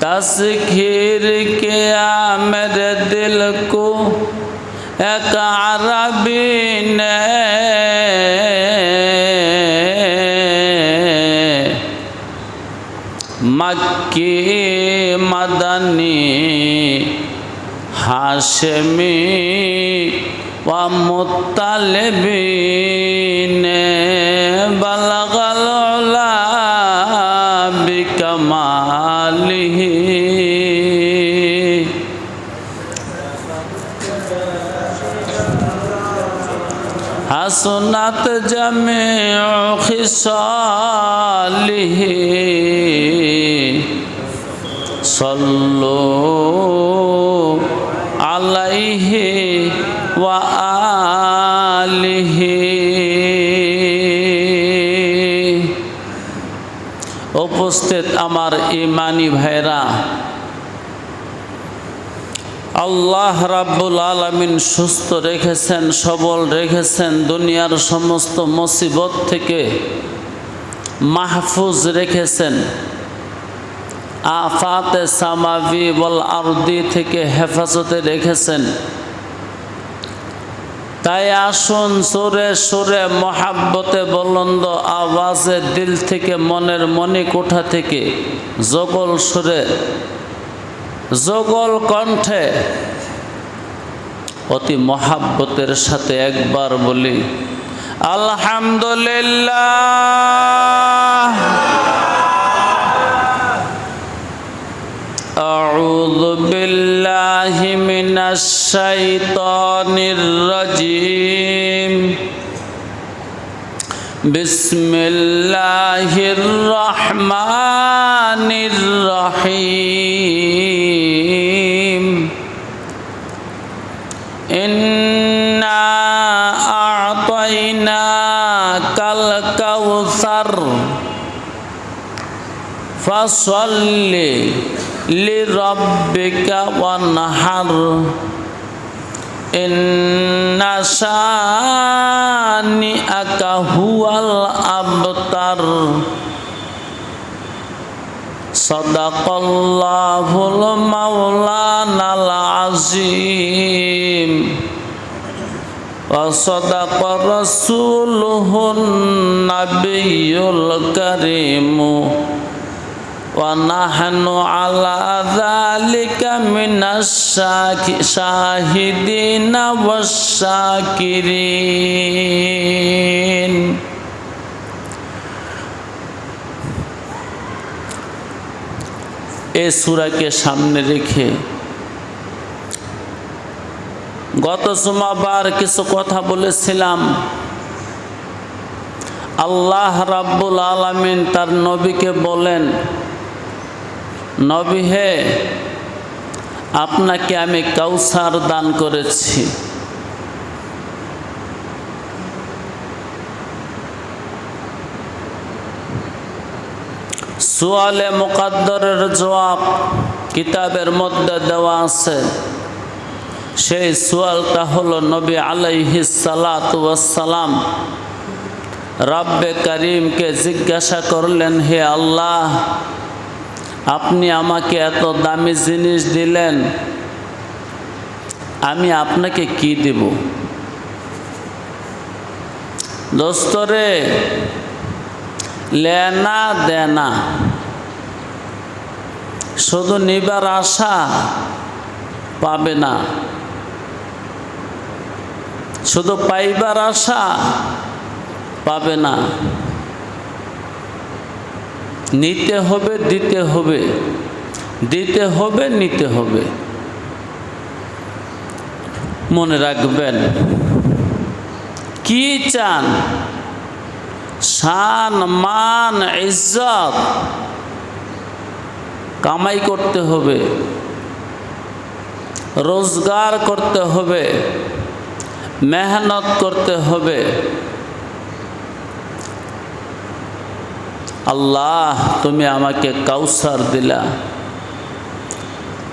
तस्खीर किया मेरे दिल को एक अरबी ने मक्की मदनी हाशमी व मुतलबी ने बलगल হাসনাত জমে খিসালিহি। সল্লো আলাইহে ওয়া আলিহে। উপস্থিত আমার ইমানি ভাইরা আল্লাহ রাব্বুল আলামিন সুস্থ রেখেছেন, সবল রেখেছেন, দুনিয়ার সমস্ত মুসিবত থেকে মাহফুজ রেখেছেন। আফাতে সামাবি বল আরদি থেকে হেফাজতে রেখেছেন। তাই আসুন সুরে সুরে মহাব্বতে বলন্দ আওয়াজে দিল থেকে মনের মনি কোঠা থেকে জগল সুরে জগল কণ্ঠে অতি মহাব্বতের সাথে একবার বলি আলহামদুলিল্লাহ أعوذ بالله من الشيطان الرجيم بسم الله الرحمن الرحيم إنا أعطيناك الكوثر فصل لربك وانحر إن شانئك هو الأبتر صدق الله المولانا العظيم وصدق رسوله النبي الكريم ونحن على ذلك من الشاهدين والشاكرين এ সুরাকে সামনে রেখে গত সোমবার কিছু কথা বলেছিলাম আল্লাহ রাব্বুল আলামিন তার নবীকে বলেন নবী হে, আপনাকে আমি কাউসার দান করেছি। সুয়ালে মুকাদ্দরের জবাব কিতাবের মধ্যে দেওয়া আছে। সেই সুয়ালটা হলো নবী আলাইহিস সালাম রাব্বে করিমকে জিজ্ঞাসা করলেন, হে আল্লাহ আপনি আমাকে এত দামি জিনিস দিলেন, আমি আপনাকে কি দেব? দোস্তরে লেনা দেনা শুধু নিবার আশা পাবে না। শুধু পাইবার আশা পাবে না। নিতে হবে, দিতে হবে। দিতে হবে, নিতে হবে। মনে রাখবেন, কি চান? শান, মান, ইজ্জত কামাই করতে হবে, রোজগার করতে হবে, মেহনত করতে হবে আল্লাহ, তুমি আমাকে কাউসার দিলা।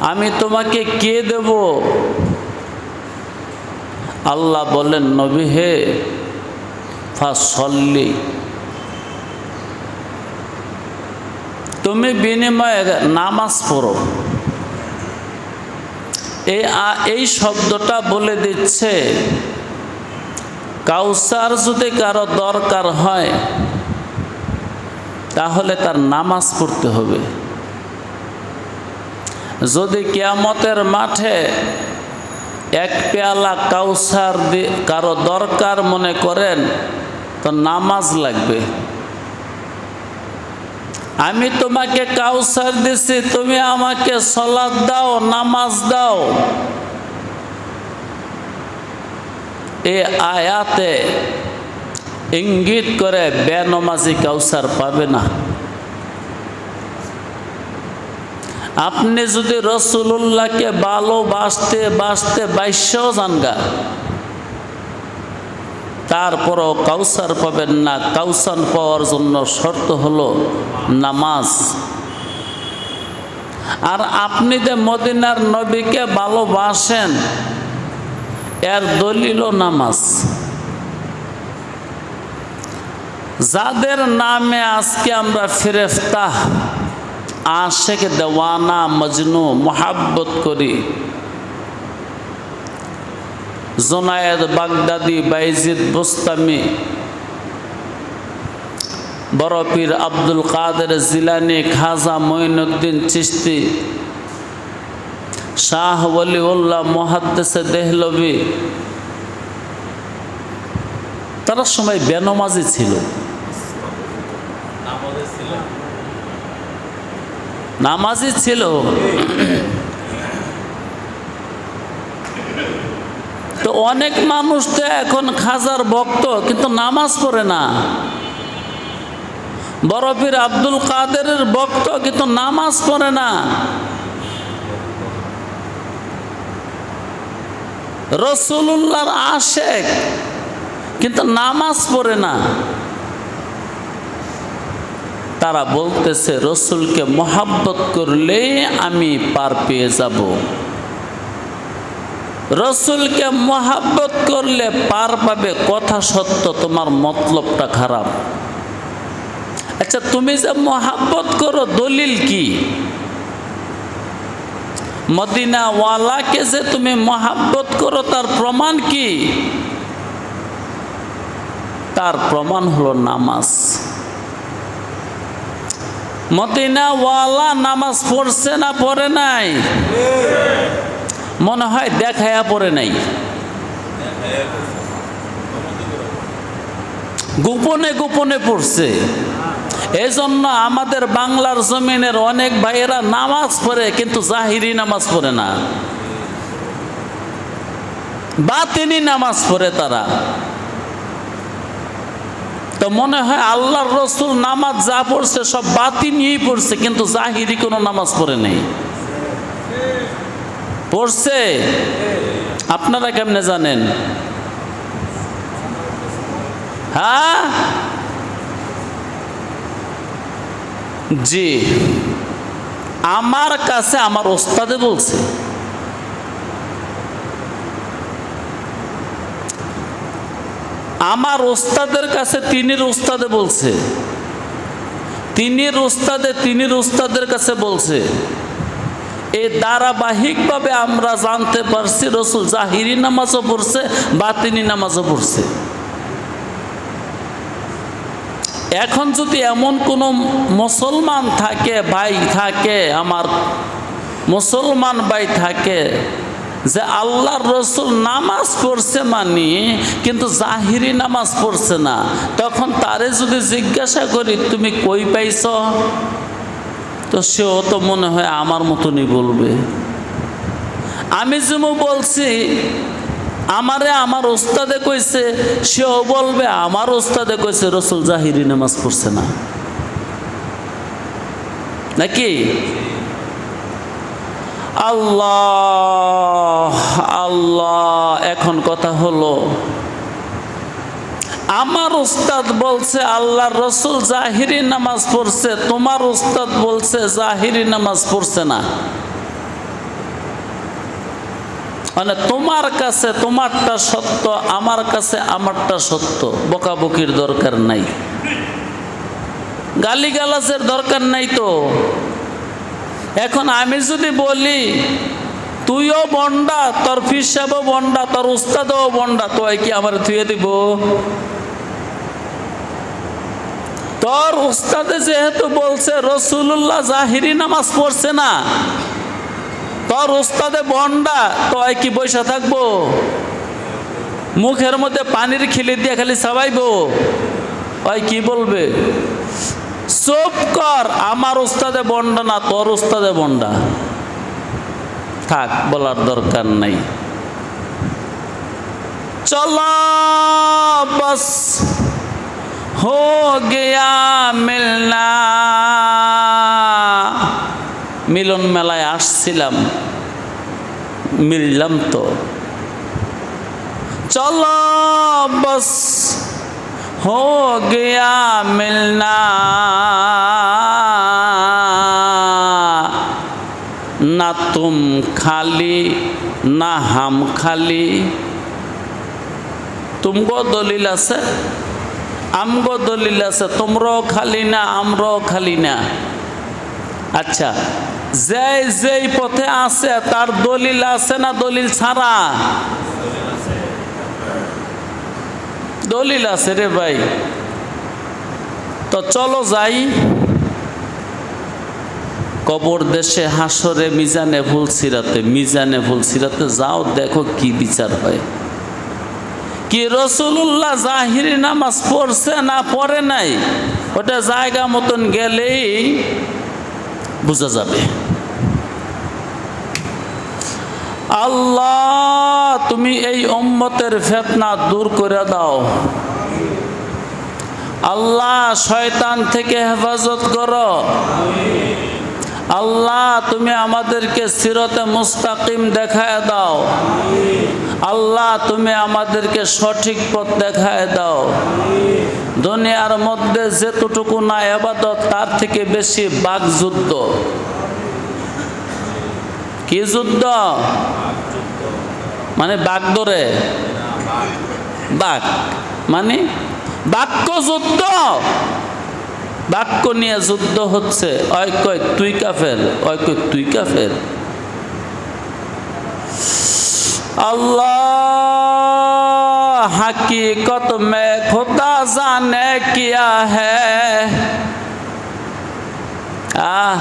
আমি তোমাকে কে দেব? আল্লাহ বলেন, নবী হে, ফাসল্লি। তুমি বিনিময়ে নামাজ পড়ো। এই এই শব্দটা বলে দিচ্ছে, কাউসার যদি কারও দরকার হয় তাহলে তার নামাজ পড়তে হবে। যদি কেয়ামতের মাঠে এক পেয়ালা কাউসার কারও দরকার মনে করেন, তো নামাজ লাগবে। আমি তোমাকে কাউসার দিছি, তুমি আমাকে সলাদ দাও, নামাজ দাও। এ আয়াতে ইঙ্গিত করে বেনমাজি কাউসার পাবে না। আপনি যদি রসুল্লাহকে ভালোবাসতে বাসতে বাইশেও জানগা তারপরও কাউসার পাবেন না। কাউসান পাওয়ার জন্য শর্ত হলো নামাজ। আর আপনি যে মদিনার নবীকে ভালোবাসেন এর দলিল নামাজ। যাদের নামে আজকে আমরা ফেরেফতা আশেক, দেওয়ানা, মজনু, মোহাব্বত করি। জোনায়েদ, বাগদাদি, বাইজিদ, বুস্তামি বরপীর আব্দুল কাদের জিলানি, খাজা মঈনুদ্দিন চিস্তি শাহ ওলিউল্লাহ মহাদ্দেসে দেহলবি তারা সময় বেনমাজি ছিল। নামাজি ছিল। তো অনেক মানুষ তো এখন খাজার ভক্ত, কিন্তু নামাজ পড়ে না। বরফির আব্দুল কাদেরের ভক্ত, কিন্তু নামাজ পড়ে না। রসুল্লাহর আশেক, কিন্তু নামাজ পড়ে না। তারা বলতেছে, রসুলকে মহাব্বত করলে আমি পার পেয়ে যাব। রসুলকে মহাব্বত করলে পার পাবে, কথা সত্য, তোমার মতলবটা খারাপ। আচ্ছা তুমি যে মহাব্বত করো, দলিল কি? মদিনাওয়ালাকে যে তুমি মহাব্বত করো, তার প্রমাণ কি? তার প্রমাণ হলো নামাজ। মদিনাওয়ালা নামাজ পড়ছে না পড়ে নাই? মনে হয় দেখায়া পড়ে নাই। গোপনে গোপনে পড়ছে। এই জন্য আমাদের বাংলার জমিনের অনেক ভাইয়েরা নামাজ পড়ে, কিন্তু জাহিরি নামাজ পড়ে না। বা তিনি নামাজ পড়ে তারা। তো মনে হয় আল্লাহর রসুল নামাজ যা পড়ছে সব বাতি নিয়েই পড়ছে, কিন্তু জাহিরি কোনো নামাজ পড়ে নেই। পড়ছে? আপনারা কেমনে জানেন? হ্যাঁ? জি। আমার কাছে আমার ওস্তাদে বলছে আমার ওস্তাদের কাছে তিনির ওস্তাদে বলছে। তিনির ওস্তাদে তিনির ওস্তাদের কাছে বলছে এই ধারাবাহিকভাবে আমরা জানতে পারছি রসুল জাহিরি নামাজও পড়ছে, বাতিনি নামাজও পড়ছে। এখন যদি এমন কোনো মুসলমান থাকে, ভাই থাকে, আমার মুসলমান ভাই থাকে যে আল্লাহর রসুল নামাজ পড়ছে মানি, কিন্তু জাহিরি নামাজ পড়ছে না। তখন তারে যদি জিজ্ঞাসা করি, তুমি কই পাইছ? তো সেও তো মনে হয় আমার মতনই বলবে। আমি যেমন বলছি, আমারে আমার ওস্তাদে কইছে, সেও বলবে, আমার ওস্তাদে কইছে, রসুল জাহিরি নামাজ পড়ছে না। নাকি? আল্লাহ আল্লাহ, এখন কথা হলো, আমার উস্তাদ বলছে, আল্লাহর রসুল জাহিরি নামাজ পড়ছে, তোমার উস্তাদ বলছে, জাহিরি নামাজ পড়ছে না। মানে তোমার কাছে তোমারটা সত্য, আমার কাছে আমারটা সত্য, বকাবকির দরকার নাই। গালিগালাজের দরকার নাই তো। এখন আমি যদি বলি, তুইও বন্ডা, তোর ফিসাবও বন্ডা, তোর উস্তাদও বন্ডা, তো কি আমার থুয়ে দিব? তোর উস্তাদে যেহেতু বলছে রসুল্লাহ জাহিরি নামাজ পড়ছে না, তোর উস্তাদে বন্ডা, তো কি বৈশা থাকব? মুখের মধ্যে পানির খিলি দিয়ে খালি সাবাইবো ওই কি বলবে? চুপ কর, আমার উস্তাদে বন্ডা না, তোর উস্তাদে বন্ডা। থাক, বলার দরকার নাই। চলো, বস। হো গিয়া মিলনা মিলন মেলায় আসছিলাম, মিললাম তো। চলো, বস। হো গিয়া মিলনা তুম খালি না হাম খালি। তুমগো দলিল আছে? আমগো দলিল আছে, তোমরাও খালি না, আমরাও খালি না। আচ্ছা যে যেই পথে আছে, তার দলিল আছে না দলিল ছাড়া? দলিল আছে রে ভাই। তো চলো যাই। কবর দেশে হাসরে, মিজানে ভুল সিরাতে, মিজানে ভুল সিরাতে যাও, দেখো কি বিচার হয়। কি রসুল্লাহ জাহিরি নামাজ পড়ছে না পড়ে নাই? ওটা জায়গা মতন গেলেই বোঝা যাবে। আল্লাহ, তুমি এই উম্মতের ফেতনা দূর করে দাও। আল্লাহ, শয়তান থেকে হেফাজত করো। আল্লাহ, তুমি আমাদেরকে সিরতে মুস্তাকিম দেখায় দাও। আল্লাহ, তুমি আমাদেরকে সঠিক পথ দেখায় দাও। দুনিয়ার মধ্যে যেতটুকু না এবাদত, তার থেকে বেশি বাঘ যুদ্ধ। কি যুদ্ধ? মানে বাঘ ধরে? বাঘ মানে বাক্য যুদ্ধ। বাক্য নিয়ে যুদ্ধ হচ্ছে। অয় কয়, তুই কাফের? অয় কয়, তুই কাফের? আল্লাহ, হাকিকত মে খোদা জানে কিয়া হ্যাঁ আহ,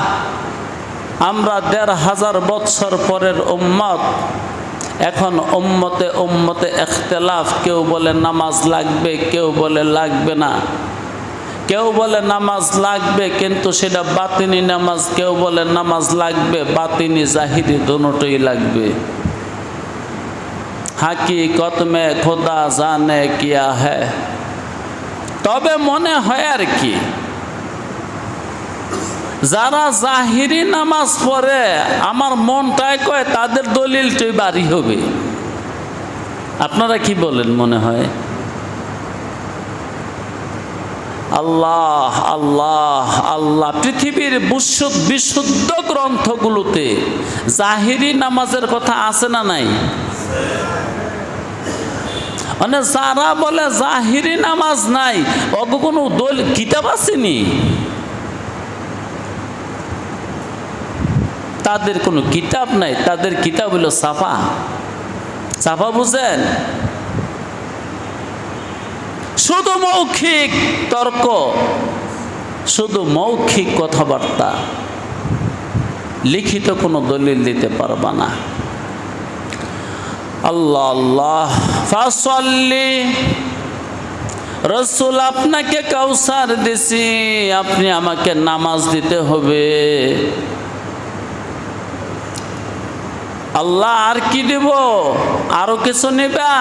আমরা দেড় হাজার বৎসর পরের উম্মত। এখন উম্মতে উম্মতে এখতলাফ, কেউ বলে নামাজ লাগবে, কেউ বলে লাগবে না। কেউ বলে নামাজ লাগবে, কিন্তু সেটা বাতিনি নামাজ। কেউ বলে নামাজ লাগবে, বাতিনি জাহিরি দুটোই লাগবে। হাকিকত মে খোদা জানে কিয়া হ্যাঁ তবে মনে হয় আর কি, যারা জাহিরি নামাজ পড়ে, আমার মনটায় কয় তাদের দলিলটাই বাড়ি হবে। আপনারা কি বলেন মনে হয়? আল্লাহ আল্লাহ আল্লাহ। পৃথিবীর বিশুদ্ধ গ্রন্থগুলোতে জাহিরি নামাজের কথা আছে না নাই? মানে যারা বলে জাহিরি নামাজ নাই, অগ কোনো দল কিতাব আসেনি? তাদের কোনো কিতাব নাই, তাদের কিতাব হলো সাফা। সাফা বুঝেন? শুধু মৌখিক তর্ক, শুধু মৌখিক কথাবার্তা, লিখিত কোনো দলিল দিতে পারবা না। আল্লাহ আল্লাহ ফাসল্লি রসুল আপনাকে কাউসার দিছি, আপনি আমাকে নামাজ দিতে হবে। আল্লাহ আর কি দেব? আরও কিছু নেবা?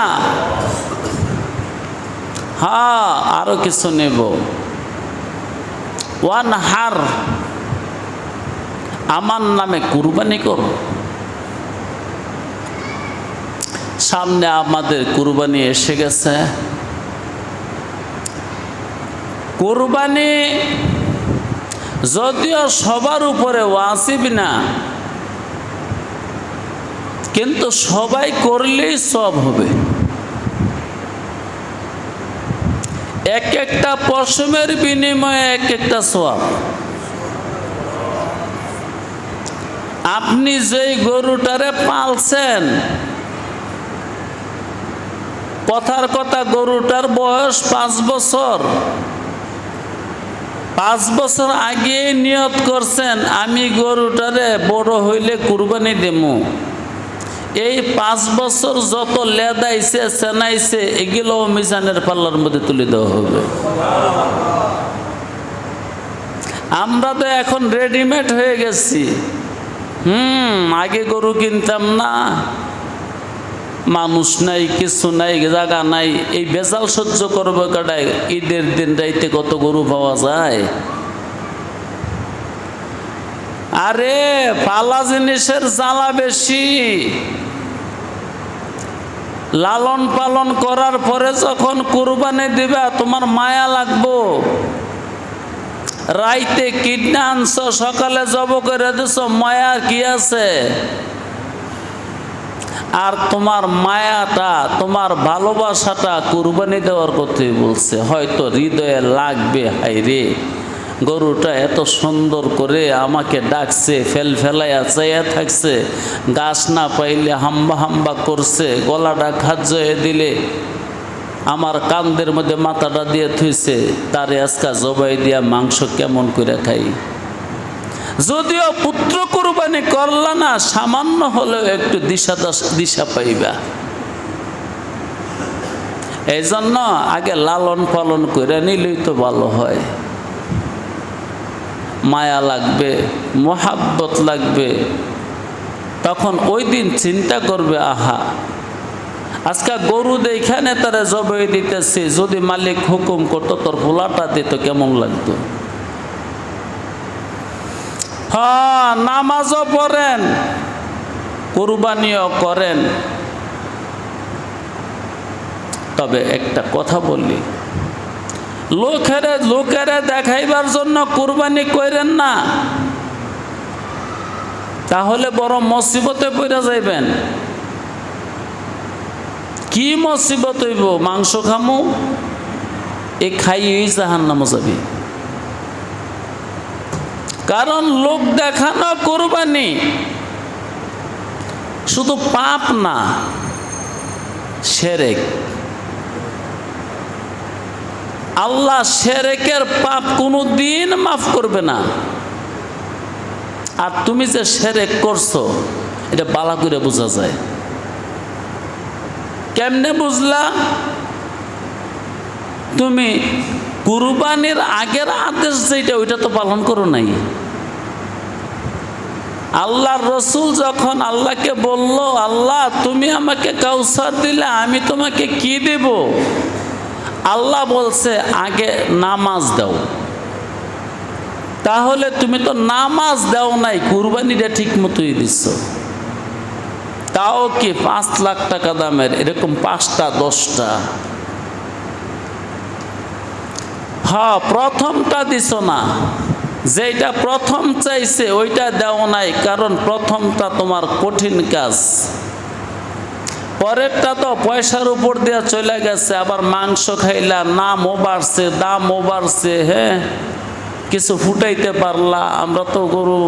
হ্যাঁ আরও কিছু নেব। ওয়ান হার, আমার নামে কুরবানি কর। সামনে আমাদের কুরবানি এসে গেছে। কুরবানি যদিও সবার উপরে ওয়াসিব না, কিন্তু সবাই করলেই সব হবে। এক একটা পশমের বিনিময়ে এক একটা সোয়াব আপনি যেই গরুটারে পালছেন, কথার কথা গরুটার বয়স পাঁচ বছর। পাঁচ বছর আগে নিয়ত করছেন, আমি গরুটারে বড় হইলে কুরবানি দেবো এই পাঁচ বছর যত লেদাইছে চেনাইছে এগুলো মিজানের পাল্লার মধ্যে তুলে দেওয়া হবে। আমরা তো এখন রেডিমেড হয়ে গেছি। হুম, আগে গরু কিনতাম না। মানুষ নাই, কিছু নাই, জায়গা নাই। এই বেজাল সহ্য করব কাটায় ঈদের দিন রাইতে কত গরু পাওয়া যায়? আরে, পালা জিনিসের জ্বালা বেশি। লালন পালন করার পরে যখন কুরবানি দিবা, তোমার মায়া লাগবো। রাইতে কিডনা আনছ, সকালে জব করে দিছ, মায়া কি আছে? আর তোমার মায়াটা, তোমার ভালোবাসাটা কুরবানি দেওয়ার কথাই বলছে। হয়তো হৃদয়ে লাগবে হাই রে গরুটা এত সুন্দর করে আমাকে ডাকছে, ফেল ফেলাইয়া চাইয়া থাকছে। গাছ না পাইলে হাম্বা হাম্বা করছে, গলাটা খাজ্জয়ে দিলে। আমার কান্দের মধ্যে মাথাটা দিয়ে থুইছে, তার আজকা জবাই দিয়া মাংস কেমন করে খাই। যদিও পুত্র কুরবানি করলা না, সামান্য হলেও একটু দিশা দিশা পাইবা। এই জন্য আগে লালন পালন করে নিলেই তো ভালো হয়। মায়া লাগবে, মোহাব্বত লাগবে। তখন ওই দিন চিন্তা করবে, আহা, আজকে গরু দেখানে তারা জবাই দিতেছে, যদি মালিক হুকুম করতো তোর ভোলাটা দিত, কেমন লাগতো? হ্যাঁ নামাজও পড়েন, কুরবানিও করেন। তবে একটা কথা বললি লোকেরে লোকেরে দেখাইবার জন্য কোরবানি করেন না। তাহলে বড় মসিবতে পড়ে যাইবেন। কি মসিবত হইব? মাংস খামু, এ খাইয়েই জাহান নাম যাবি। কারণ লোক দেখানো কোরবানি শুধু পাপ না, সেরেক। আল্লাহ সেরেকের পাপ কোনো দিন মাফ করবে না। আর তুমি যে সেরেক করছ, এটা বালা করে বোঝা যায়। কেমনে বুঝলা? তুমি কুরবানির আগের আদেশ যেটা ওইটা তো পালন করো নাই। আল্লাহর রসুল যখন আল্লাহকে বলল, আল্লাহ, তুমি আমাকে কাউসার দিলে, আমি তোমাকে কি দেব? আল্লাহ বলছে, আগে নামাজ দাও। তাহলে তুমি তো নামাজ দাও নাই, কুরবানিটা ঠিক মতোই দিচ্ছ তাও কি পাঁচ লাখ টাকা দামের? এরকম পাঁচটা, দশটা। হ্যাঁ প্রথমটা দিছ না। যেটা প্রথম চাইছে, ওইটা দেও নাই, কারণ প্রথমটা তোমার কঠিন কাজ। পরেরটা তো পয়সার উপর দিয়ে চলে গেছে, আবার মাংস খাইলা নামও বাড়ছে দামও বাড়ছে হ্যাঁ? কিছু ফুটাইতে পারলা, আমরা তো গরু,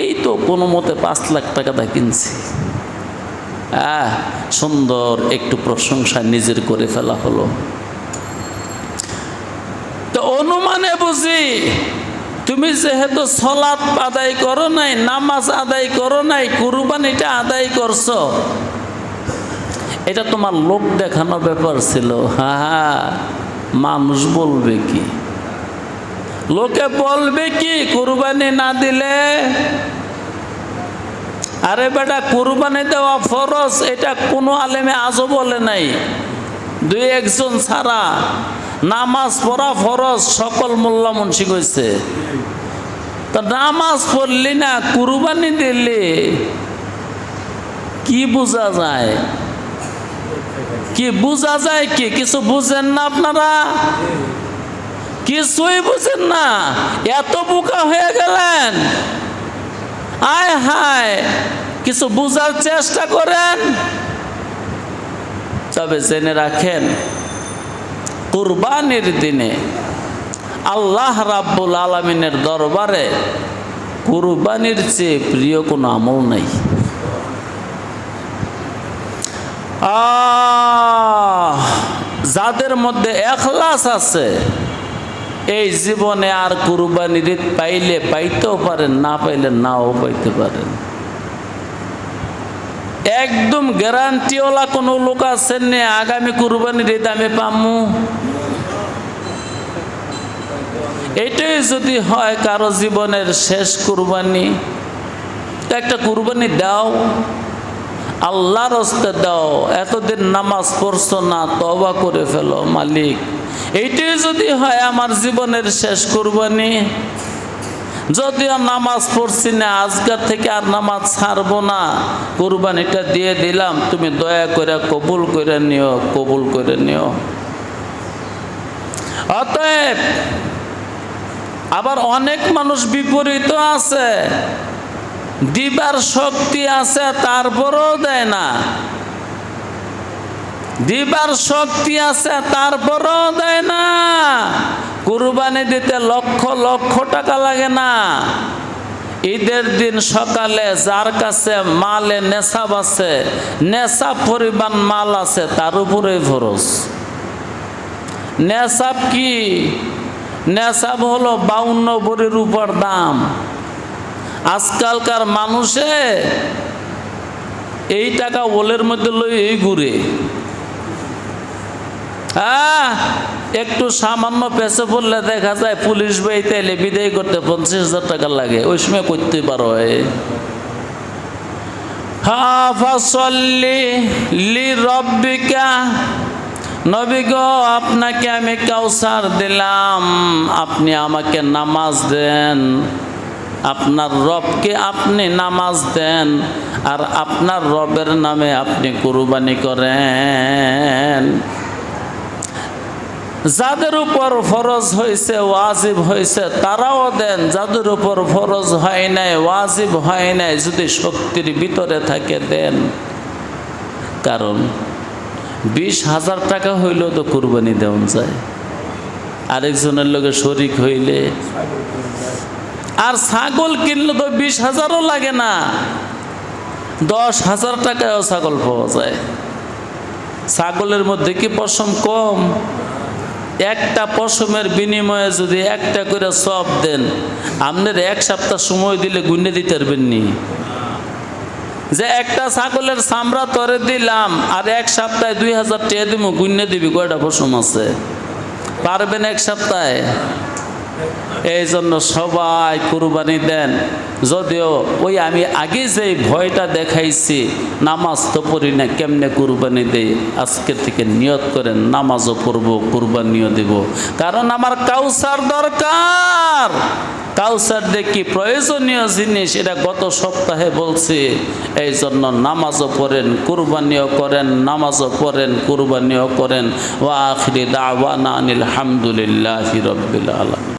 এই তো কোনো মতে পাঁচ লাখ টাকা দা কিনছি। আহ, সুন্দর একটু প্রশংসা নিজের করে ফেলা হলো। তো অনুমানে বুঝি, তুমি যেহেতু সলাৎ আদায় করো নাই, নামাজ আদায় করো নাই, কুরবানিটা আদায় করছ এটা তোমার লোক দেখানো ব্যাপার ছিল। হ্যাঁ হ্যাঁ মানুষ বলবে কি? লোকে বলবে কি, কুরবানি না দিলে? আরে বেটা, কুরবানি দেওয়া ফরজ, এটা কোনো আলেমে আজও বলে নাই। দুই একজন ছাড়া নামাজ পড়া ফরজ, সকল মোল্লা মুন্সি কইছে। তা নামাজ পড়লি না, কুরবানি দিলি, কি বোঝা যায়? কি বোঝা যায় কি? কিছু বুঝেন না আপনারা? কিছুই বুঝেন না। এত বোকা হয়ে গেলেন। আয় হায়, কিছু বুঝার চেষ্টা করেন। তবে জেনে রাখেন, কুরবানির দিনে আল্লাহ রাব্বুল আলমিনের দরবারে কুরবানির চেয়ে প্রিয় কোনো আমল নাই আহ, যাদের মধ্যে এখলাস আছে, এই জীবনে আর কুরবানির পাইলে পাইতেও পারেন, না পাইলে নাও পাইতে পারেন। একদম গ্যারান্টিওয়ালা কোনো লোক আছেন নে, আগামী কুরবানির আমি পামু। এটাই যদি হয় কারও জীবনের শেষ কুরবানি একটা কুরবানি দাও। আল্লাহর হস্তে দাও, এতদিন নামাজ পড়ছো না তবা করে ফেলো মালিক। এইটাই যদি হয় আমার জীবনের শেষ কুরবানি। যদিও নামাজ পড়ছি না আজকের থেকে আর নামাজ ছাড়বো না, কুরবানিটা দিয়ে দিলাম, তুমি দয়া করে কবুল করে নিও, কবুল করে নিও। অতএব, আবার অনেক মানুষ বিপরীত আছে। দিবার শক্তি আছে, তারপরেও দেয় না। দিবার শক্তি আছে, তারপরেও দেয় না। কুরবানি দিতে লক্ষ লক্ষ টাকা লাগে না। ঈদের দিন সকালে যার কাছে মালে নেশাব আছে, নেশাব পরিমাণ মাল আছে, তার উপরেই ফরজ নেশাব কি? নেশাব হলো বাউন্ন বড়ির উপর দাম। আজকালকার মানুষে এই টাকা ওলের মধ্যে লই এই ঘুরে। হ্যাঁ একটু সামান্য পেছে পড়লে দেখা যায় পুলিশ বাড়িতে এলে বিদায় করতে পঞ্চাশ হাজার টাকা লাগে। ওই সময় করতে পারো আপনাকে আমি কাউসার দিলাম। আপনি আমাকে নামাজ দেন। আপনার রবকে আপনি নামাজ দেন আর আপনার রবের নামে আপনি কুরবানি করেন। যাদের উপর ফরজ হয়েছে, ওয়াজিব হয়েছে, তারাও দেন। যাদের উপর ফরজ হয় নাই, ওয়াজিব হয় নাই, যদি শক্তির ভিতরে থাকে, দেন। কারণ বিশ হাজার টাকা হইলেও তো কুরবানি দেওয়া যায়। আরেকজনের লোকে শরিক হইলে আর ছাগল কিনলে তো বিশ হাজারও লাগে না। দশ হাজার টাকায়ও ছাগল পাওয়া যায়। ছাগলের মধ্যে কি পশম কম? একটা পশমের বিনিময়ে যদি একটা করে সব দেন, আপনার এক সপ্তাহ সময় দিলে গুনে দিতে পারবেন নি। যে একটা ছাগলের চামড়া তরে দিলাম, আর এক সপ্তাহে দুই হাজার টাকা দিব গুনে দিবি, কয়টা পশম আছে? পারবেন এক সপ্তাহে? এই জন্য সবাই কুরবানি দেন। যদিও ওই আমি আগে যে ভয়টা দেখাইছি, নামাজ তো পড়ি না, কেমনে কুরবানি দেই? আজকে থেকে নিয়ত করেন, নামাজও পড়ব, কুরবানিও দেব। কারণ আমার কাউসার দরকার। কাউসার দেখি প্রয়োজনীয় জিনিস? এটা গত সপ্তাহে বলছি। এই জন্য নামাজও পড়েন, কুরবানিও করেন, নামাজও পড়েন, কুরবানিও করেন। ওয়া আখরি দাওয়ানা আনিল হামদুলিল্লাহি রব্বিল আলামিন।